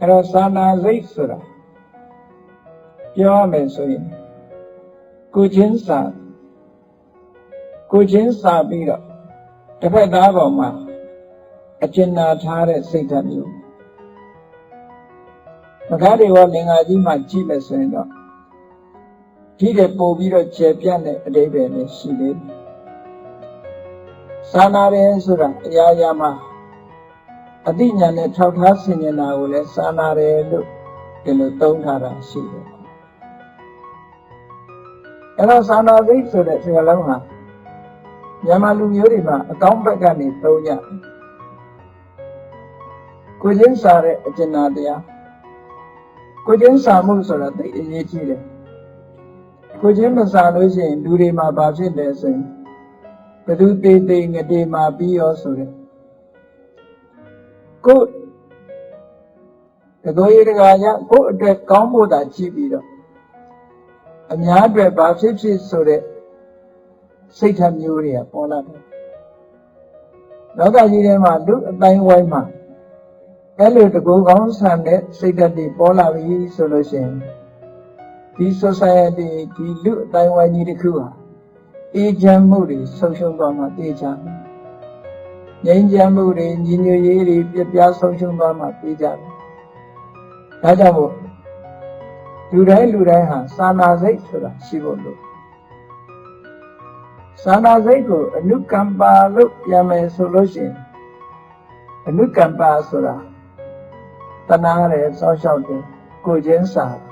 အဲ့တော့သာနာစိတ်ဆိုတာပြောရမယ်ဆိုရင်ကိုချင်းစာကိုချင်းစာပြီးတော့တစ်ဖက်သားပေါ်မှာအကျဉ်းနာထားတဲ့စိတ်ဓာတ်မျိုးမကားတွေကလင်္ကာကြီးမှကြည့်မယ်ဆိုရင်တော့ဒီတဲ့ပို့ပြီးတော့ကျေပြတ်တဲ့အတိပ္ပယ်နဲ့ရှိသေးတယ်သာနာတယ်ဆိုတာအရာရာမှာ အတိညာနဲ့ထောက်ထားဆင်ញင်တာကိုလည်းသာနာတယ်လို့ဒီလိုသုံးထားတာရှိတယ်အဲ့တော့သာနာစိတ်ဆိုတဲ့စကားလုံးဟာမြန်မာလူမျိုးတွေမှာအကောင်းဘက်ကနေသုံးကြတယ်ကိုချင်းစာတဲ့အကျဉ်းနာတရားကိုချင်းစာမှုဆိုတာသိအရေးကြီးတယ်ကိုချင်းမစာလို့ရှိရင်လူတွေမှာဘာဖြစ်လဲဆိုရင်ဘသူသေးသေးငတေမှာပြီးရောဆိုတဲ့ ကိုတကောရတကာရကိုအတွက်ကောင်းဖို့သာကြည့်ပြီးတော့အများအတွက်ဘာဖြစ်ဖြစ်ဆိုတဲ့စိတ်ဓာတ်မျိုးတွေကပေါ်လာတယ်လောကကြီးထဲမှာလူအတိုင်းဝိုင်းမှာအဲ့လိုတကူကောင်းဆန်တဲ့စိတ်ဓာတ်တွေပေါ်လာပြီဆိုလို့ရှိရင်ဒီ society ဒီလူအတိုင်းဝိုင်းကြီးတစ်ခုဟာအေးချမ်းမှုတွေဆုံးရှုံးသွားမှသိကြမယ် ငြိမ်းချမ်းမှုတွေညီညွတ်ရေးတွေပြပြဆုံးရှုံးသွားမှသိကြမယ်ဒါကြောင့်မို့လူတိုင်းလူတိုင်းဟာစာနာစိတ်ဆိုတာရှိဖို့လို့စာနာစိတ်ကိုအနုကမ္ပါလို့ပြန်မယ်ဆိုလို့ရှိရင်အနုကမ္ပါဆိုတာတနာတယ်စောင့်ရှောက်တယ်ကိုချင်းစာတ